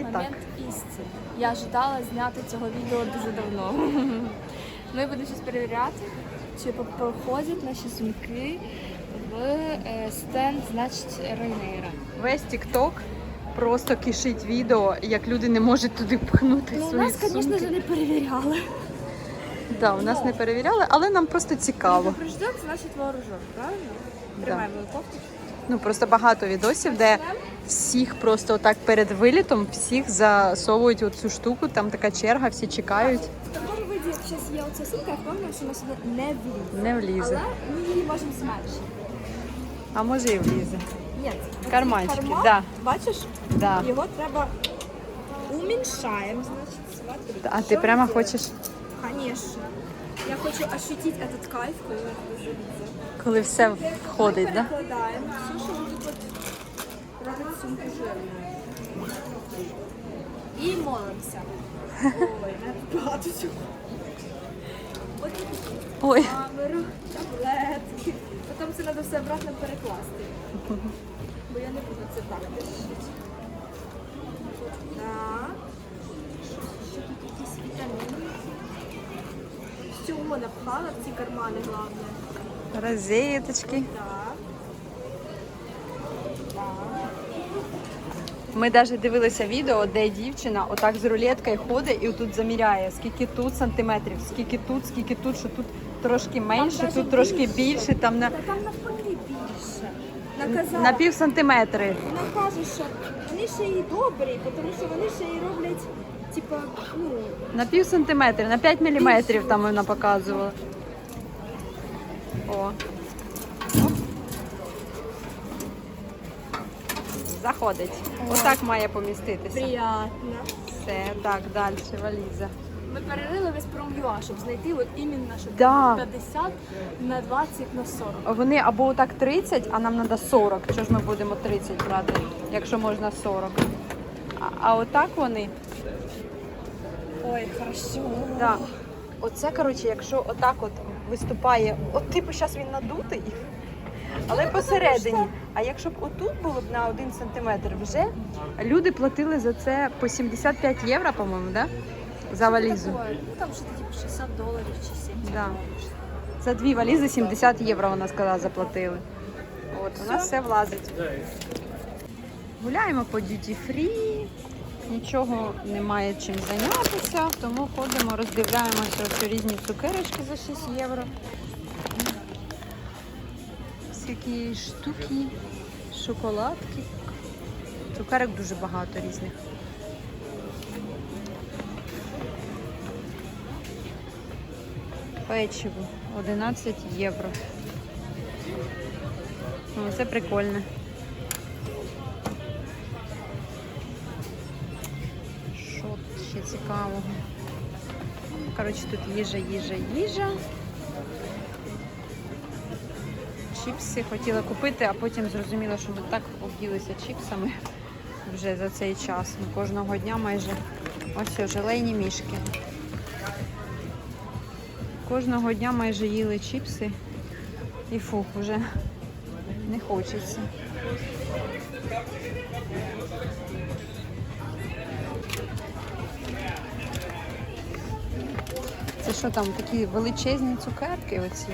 І. Момент істини. Я ждала зняти цього відео дуже давно. Ми будемо зараз перевіряти, чи проходять наші сумки в е, стенд, значить, Рейнейра. Весь TikTok просто кишить відео, як люди не можуть туди пхнути Ну, у свої нас, звісно сумки. ж, не перевіряли. Да, у нас не перевіряли, але нам просто цікаво. Предупрежден, значить вооружен, правильно? Да. Тримаємо кофту. Ну просто багато відосів, де всіх просто отак перед вилітом всіх засовують оцю штуку, там така черга, всі чекають. В такому виді зараз є оця сумка, я впевнена, що вона сюди не влізе. Не влізе. Але ми її можемо зменшити. А може і влізе. Ні, оцей Карманчики, карман, да. Бачиш, Да. його треба уміншаємо, значить, смотри. А ти Що прямо ми хочеш? Конечно. Я хочу ощутить этот кайф, коли это залізе. коли все входить, да? перекладаємо все, що робить сумку жирною. І молимося. Ой, не багато цього. Ой, камеру, таблетки. Потім це треба все обратно перекласти. Бо я не буду це так держати. Так. Ще тут якісь вітаміни. Всього напхала в ці кармани, головне. розеточки. Так. Ми навіть дивилися відео, де дівчина отак з рулеткою ходить і тут заміряє, скільки тут сантиметрів, скільки тут, скільки тут, що тут трошки менше, навіть тут трошки більше. більше, там на, Та там навпаки більше. Наказала. на пів сантиметри. Вона каже, що вони ще й добрі, тому що вони ще й роблять, типа, ну, На пів сантиметри, на 5 міліметрів там вона показувала. О. Заходить. Отак має поміститися. приятно. Все, так, далі, валіза. Ми перерили весь пром'юа, щоб знайти от іменно, щоб Да. 50 на 20 на 40. Вони або отак 30, а нам треба 40. Чого ж ми будемо 30 брати, якщо можна 40. А, а отак вони. Ой, хорошо. Да. Оце, коротше, якщо отак от виступає, от типу зараз він надутий, але посередині. А якщо б отут було б на 1 сантиметр вже, люди платили за це по 75 євро, по-моєму, да? за валізу. Ну там що типу 60 доларів чи 70 Да. доларів. За дві валізи 70 євро, вона сказала, заплатили. От, у нас все влазить. Гуляємо по duty free, нічого немає чим зайнятися, тому ходимо, роздивляємося ось різні цукерочки за 6 євро. Всякі штуки, шоколадки. Цукерок дуже багато різних. Печиво 11 євро. О, це прикольно. Що ще цікавого? Коротше, тут їжа, їжа, їжа. Чіпси хотіла купити, а потім зрозуміла, що ми так об'їлися чіпсами вже за цей час. Ми кожного дня майже ось желейні мішки. Кожного дня майже їли чіпси і фу, вже не хочеться. Це що там, такі величезні цукерки оці?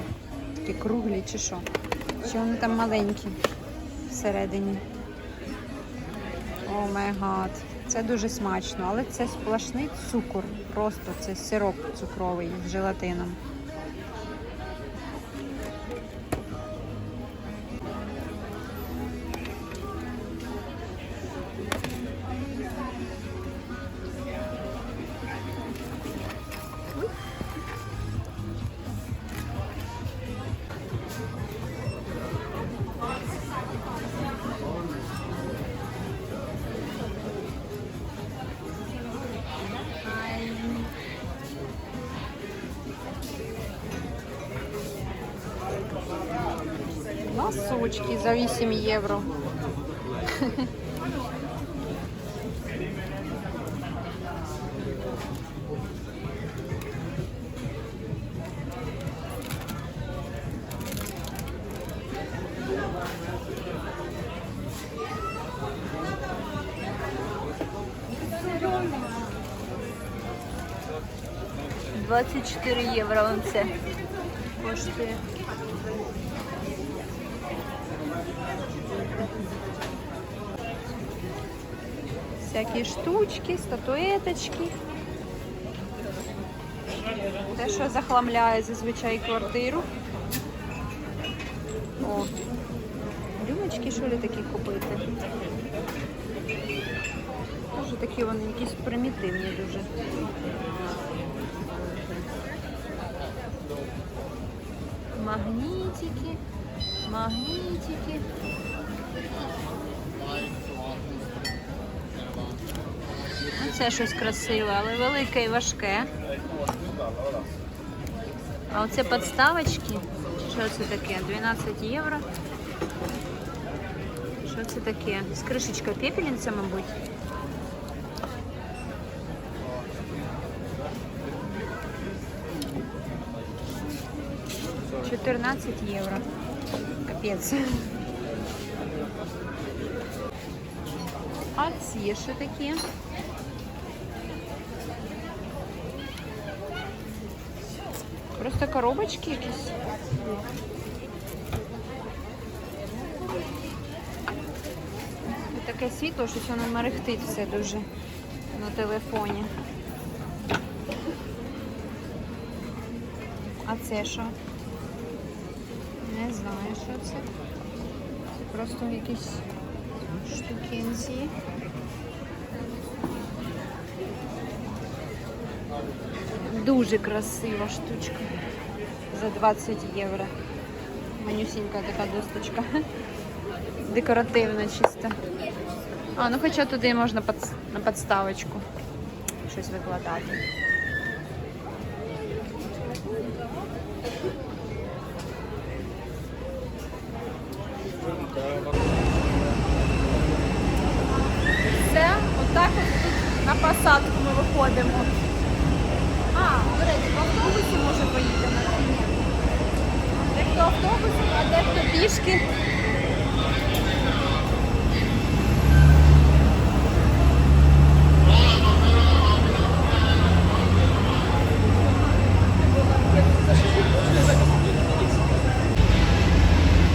Такі круглі чи що? Чи вони там маленькі всередині? О май гад. Це дуже смачно, але це сплошний цукор. Просто це сироп цукровий з желатином. Носочки за 8 євро. Двадцять чотири євро он це коштує. Всякі штучки, статуеточки. Те, що захламляє зазвичай квартиру. О, рюмочки, що ли, такі купити? Може такі вони якісь примітивні дуже. Магнітики, магнітики. Ну, Це щось красиве, але велике і важке. А оце подставочки. Що це таке? 12 євро. Що це таке? З кришечкою пепельниця, мабуть. Чотирнадцять євро. Капець. А ці що такі? Просто коробочки якісь. Таке світло, щось воно мерехтить все дуже на телефоні. А це що? Не знаю, що це. Це просто якісь штукенці. Дуже красива штучка. За 20 євро. Манюсінька така досточка. Декоративна чисто. А, ну хоча туди можна на підставочку щось викладати. Все, отак от тут на посадку ми виходимо. А, до речі, в автобусі може поїдемо чи ні? Дехто автобусом, а дехто пішки.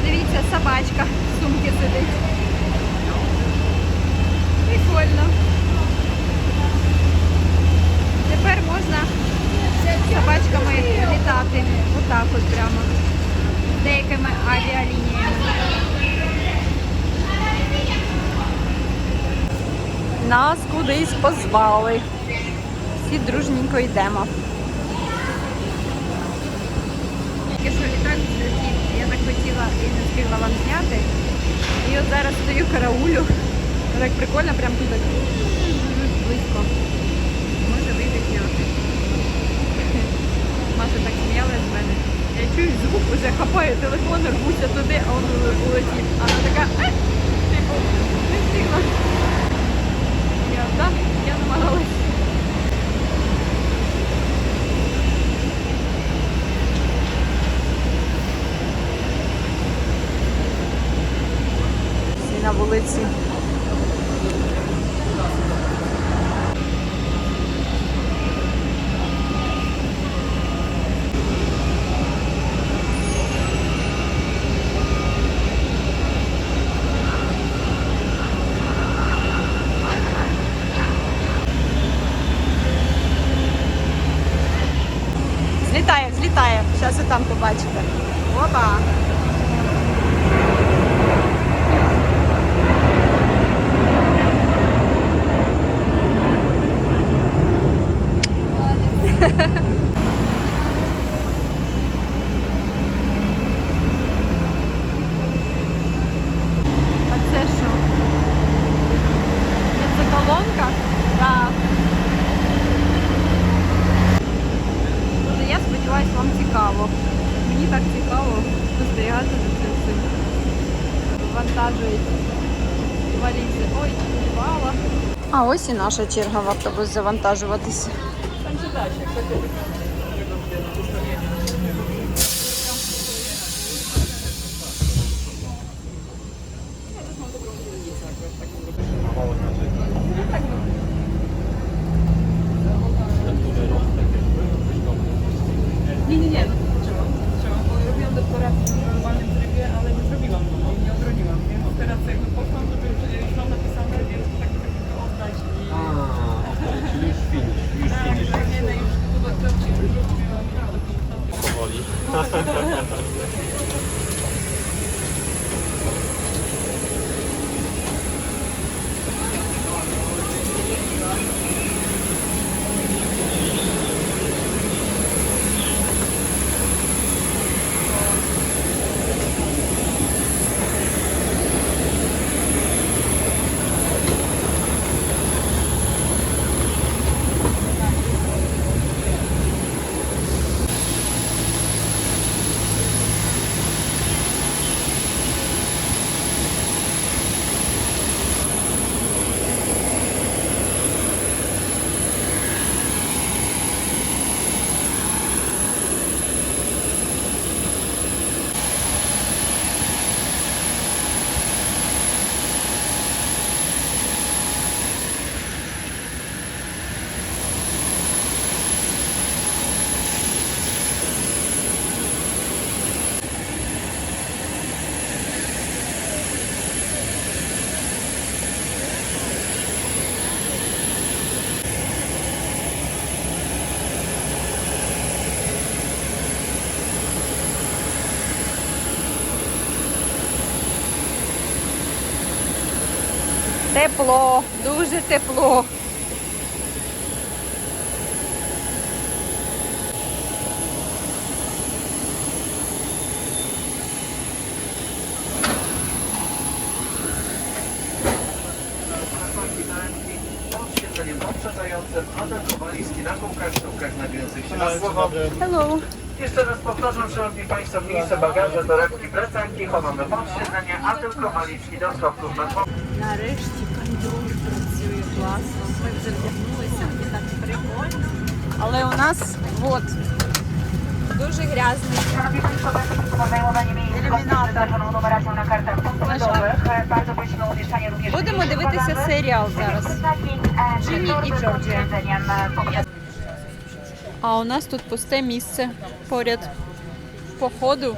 Дивіться, собачка в сумці сидить. Прикольно. Тепер можна собачками літати. Отак от прямо. Деякими авіалініями. Нас кудись позвали. Всі дружненько йдемо. Тільки що літак злетів, я так хотіла і не встигла вам зняти. І от зараз стою караулю. Так прикольно, прям тут так близько. Може вийде зняти. Маша так сміялась з мене. Я чую звук, уже хапаю телефон, рвуся туди, а він уле- улетів. А вона така, «Е!» типу, не встигла. Намагалась. Всі на вулиці. Злітає, злітає. Зараз і там побачите. Опа! А це що? Це колонка? Так. Дуже я сподіваюся, вам цікаво. Мені так цікаво спостерігати за цим всім. Вантажують валізи. Ой, впала. А ось і наша черга в автобус завантажуватися. Тепло, дуже тепло. Posiedzeniem poprzedzającym atakowali z na kółkach znajdujących się na słowo. Hello. Jeszcze raz powtarzam, Szanowni Państwo, miejsce bagaże, torebki, plecaki chowamy pod siedzenie, a tylko walizki do schowków na dwóch. Кондур працює класно. Ми вже вдягнулися, і так прикольно. Але у нас от дуже грязний. Również Будемо дивитися серіал зараз. E, siedzeniem, e, po- А у нас тут пусте місце поряд. Походу.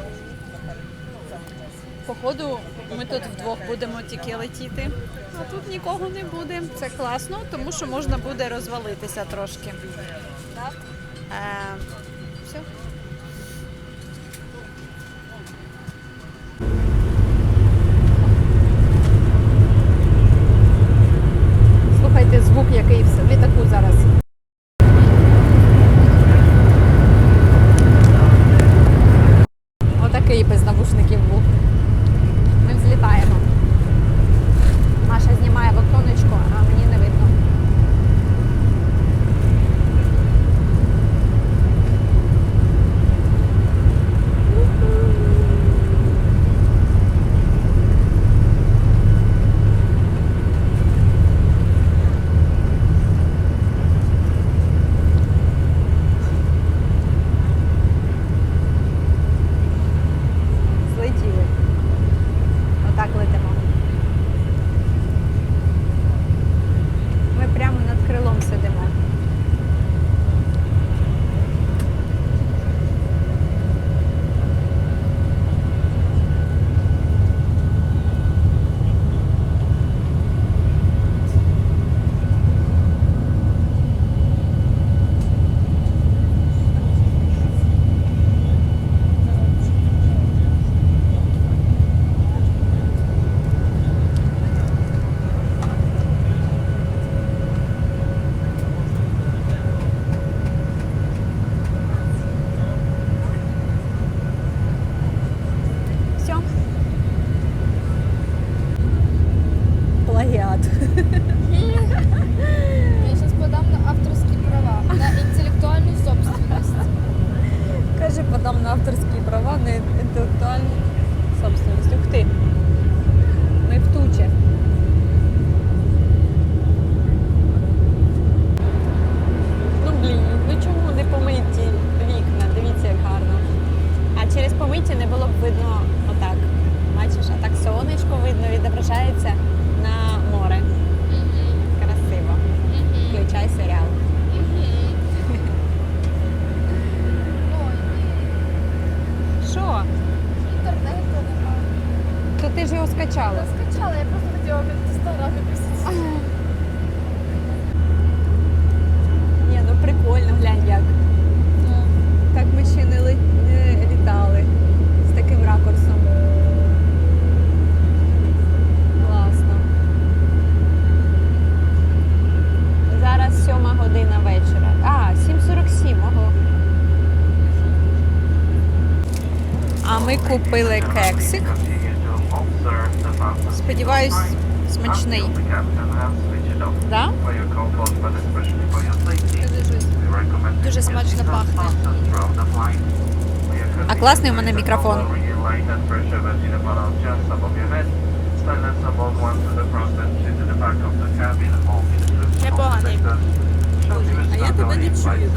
Походу, ми тут вдвох будемо тільки летіти. А тут нікого не буде. Це класно, тому що можна буде розвалитися трошки. Так? Е, все. Купили кексик. Сподіваюсь, смачний. Да? Дуже смачно пахне. А класний у мене мікрофон. Непоганий. А я тебе не чую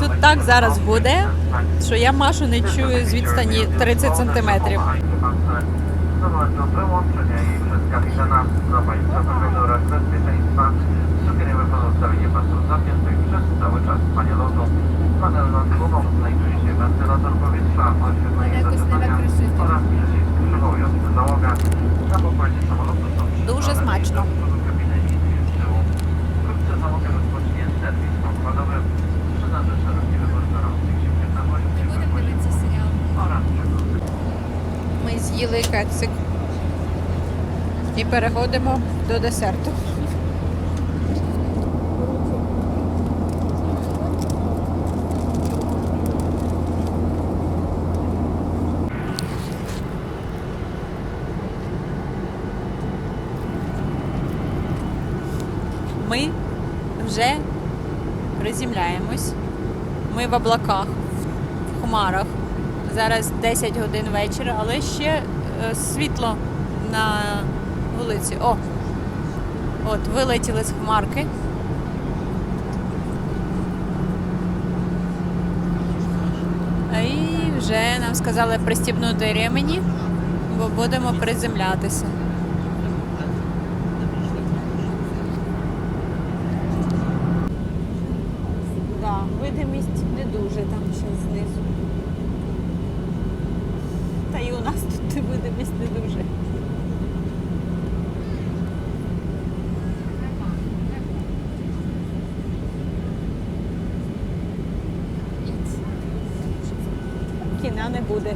Тут так зараз буде, що я Машу не чую з відстані 30 сантиметрів. Ми з'їли кексик. І переходимо до десерту. Ми вже приземляємось. Ми в облаках, в хмарах. Зараз 10 годин вечора, але ще е, світло на вулиці. О! От, вилетіли з хмарки. І вже нам сказали пристібнути ремені, бо будемо приземлятися. Да, видимість не дуже там ще знизу. Та і у нас тут видимість не дуже. Кіна не буде.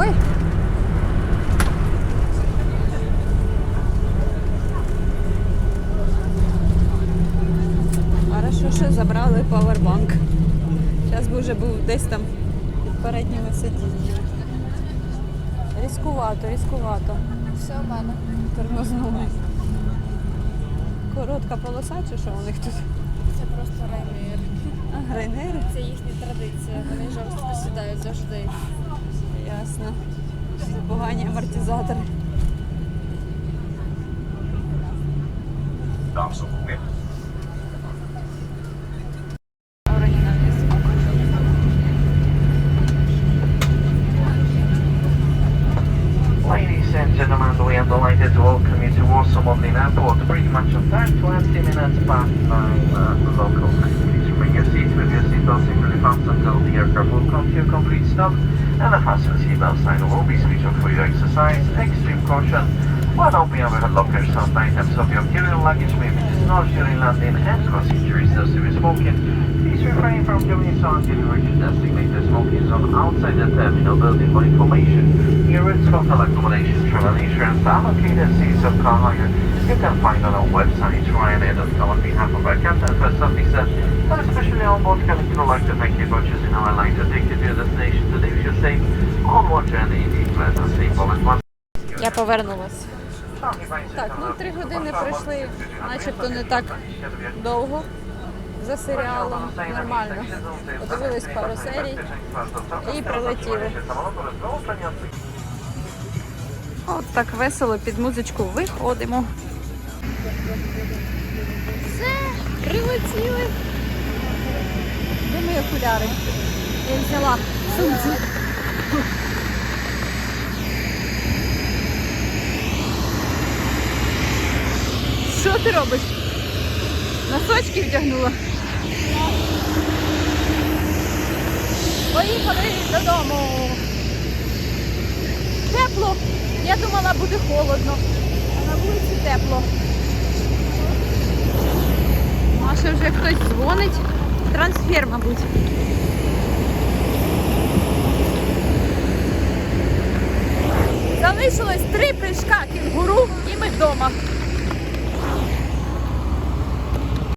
Ой. Хорошо, що забрали павербанк. Зараз би вже був десь там під передніми сидіннями. Різкувато, різкувато. Все у мене. Тормознули. Коротка полоса чи що у них тут? Це просто реймір. А? Це їхня традиція. Вони жорстко сідають завжди. Ясно. Погані амортизатори. Там Оригінальний to Warsaw Modlin Airport. Pretty much on time, 20 minutes past 9 uh, local time. Please remain your seats with your seatbelt securely fastened until the aircraft will come to a complete stop and the fasten seatbelt sign will be switched off for your exercise. Extreme caution. When opening overhead lockers, some items of your carry-on luggage may be dislodged during landing and cause injuries those who smoking. Refrain from doing so until you reach the designated smoking zone outside the terminal building for information. Your routes, hotel accommodation, travel insurance, allocated seats of car hire. You can find on our website, ryanair.com on behalf of our captain first officer, and especially on board cabin crew like to thank you for choosing our line to take you to your destination to live your safe onward journey in pleasant safe moment. Я повернулась. Так, ну три години пройшли, начебто не так довго. За серіалом нормально. Подивились пару серій і прилетіли. От так весело під музичку виходимо. Все, прилетіли. Де мої окуляри? Я взяла сумці. Що ти робиш? Носочки вдягнула. Поїхали додому. Тепло. Я думала, буде холодно. А на вулиці тепло. Маша вже хтось дзвонить. Трансфер, мабуть. Залишилось три прыжка кінгуру і ми вдома.